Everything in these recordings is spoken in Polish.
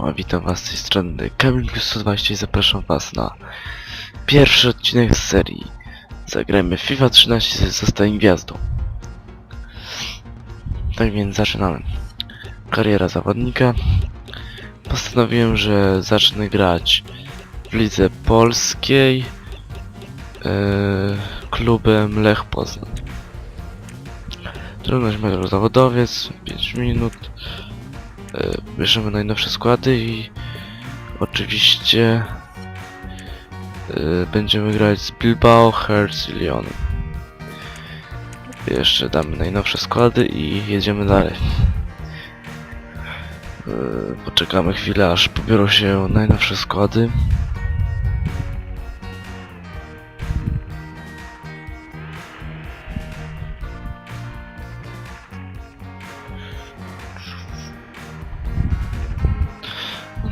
Siema, witam was z tej strony Kamil Plus 120 i zapraszam was na pierwszy odcinek z serii Zagrajmy FIFA 13 Zostań Gwiazdą. Tak więc zaczynamy. Kariera zawodnika. Postanowiłem, że zacznę grać w lidze polskiej yy, klubem Lech Poznań. Trudność metro zawodowiec, 5 minut. E, bierzemy najnowsze składy i oczywiście e, będziemy grać z Bilbao, Hertz i Lyon. Jeszcze damy najnowsze składy i jedziemy dalej. E, Poczekamy chwilę aż pobiorą się najnowsze składy.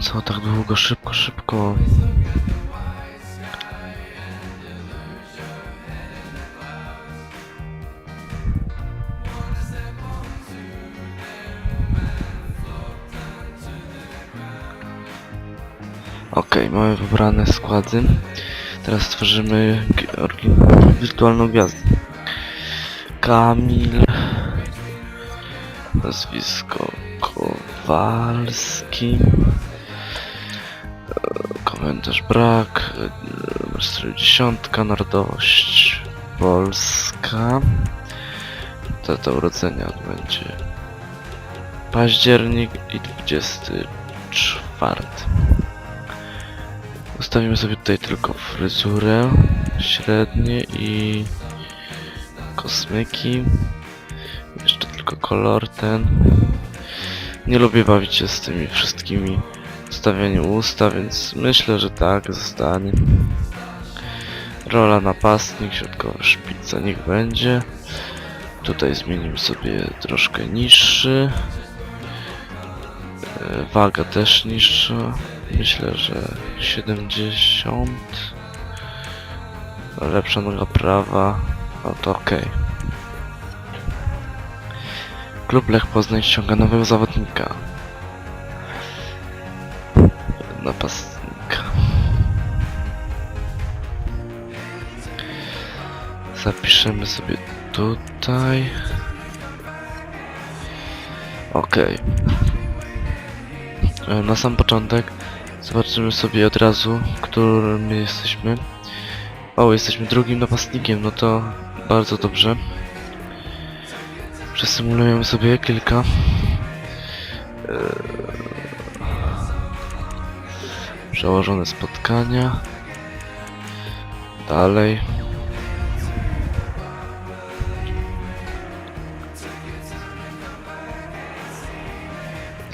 Co tak długo, szybko, szybko. Okej, mamy wybrane składy. Teraz orgi- wirtualną gwiazdę. Kamil. Nazwisko Kowalski. Komentarz brak. 40, narodowość polska. Data urodzenia będzie październik i 24. Ustawimy sobie tutaj tylko fryzurę, średnie i kosmyki. Jeszcze tylko kolor ten. Nie lubię bawić się z tymi wszystkimi ustawianiu usta, więc myślę, że tak zostanie. Rola napastnik, środkowa szpica, niech będzie. Tutaj zmienimy sobie troszkę niższy. E, Waga też niższa. Myślę, że 70. Lepsza noga prawa. No to okej. Klub Lech Poznań ściąga nowego zawodnika. Napastnika. Zapiszemy sobie tutaj. Okej. E, Na sam początek zobaczymy sobie od razu, którym my jesteśmy. O, jesteśmy drugim napastnikiem, no to bardzo dobrze. Przesymulujemy sobie kilka. Przełożone spotkania. Dalej.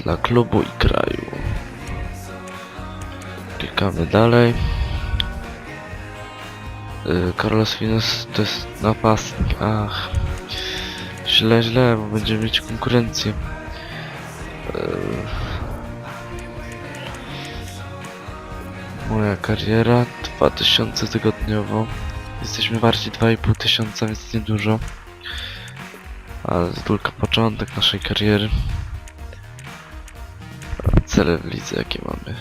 Dla klubu i kraju. Klikamy dalej. Yy, Carlos Finos to jest napastnik. Ach. Źle, źle, bo będziemy mieć konkurencję. Kariera 2000 tygodniowo. Jesteśmy warci 2,5 tysiąca, więc niedużo. Ale to tylko początek naszej kariery. Cele w lidze jakie mamy.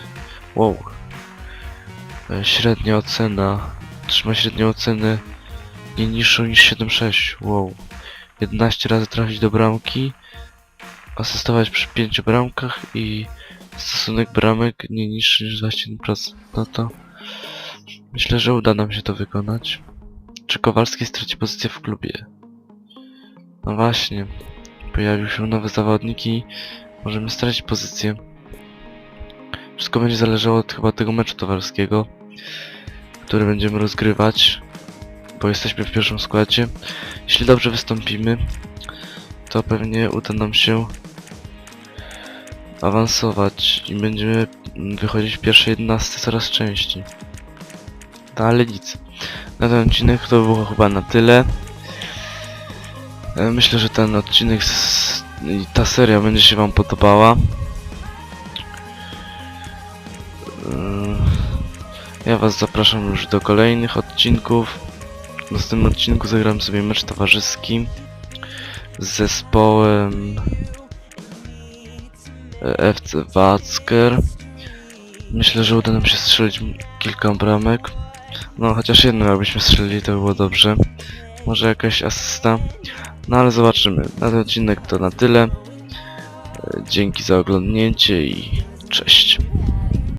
Wow. E, Średnia ocena. Trzyma średnią ocenę nie niższą niż 7,6. Wow. 11 razy trafić do bramki. Asystować przy 5 bramkach i stosunek bramek nie niższy niż 21%. No to myślę, że uda nam się to wykonać. Czy Kowalski straci pozycję w klubie? No właśnie. Pojawił się nowy zawodnik i możemy stracić pozycję. Wszystko będzie zależało od chyba tego meczu towarzyskiego, który będziemy rozgrywać, bo jesteśmy w pierwszym składzie. Jeśli dobrze wystąpimy, to pewnie uda nam się awansować i będziemy wychodzić w pierwszej 11 coraz częściej. No ale nic. Na ten odcinek to było chyba na tyle. E, Myślę, że ten odcinek i ta seria będzie się wam podobała. Yy, Ja was zapraszam już do kolejnych odcinków. W następnym odcinku zagram sobie mecz towarzyski z zespołem e, FC Wacker. Myślę, że uda nam się strzelić kilka bramek. No, chociaż jedną jakbyśmy strzelili, to by było dobrze. Może jakaś asysta. No ale zobaczymy. Na ten odcinek to na tyle. E, Dzięki za oglądnięcie i cześć.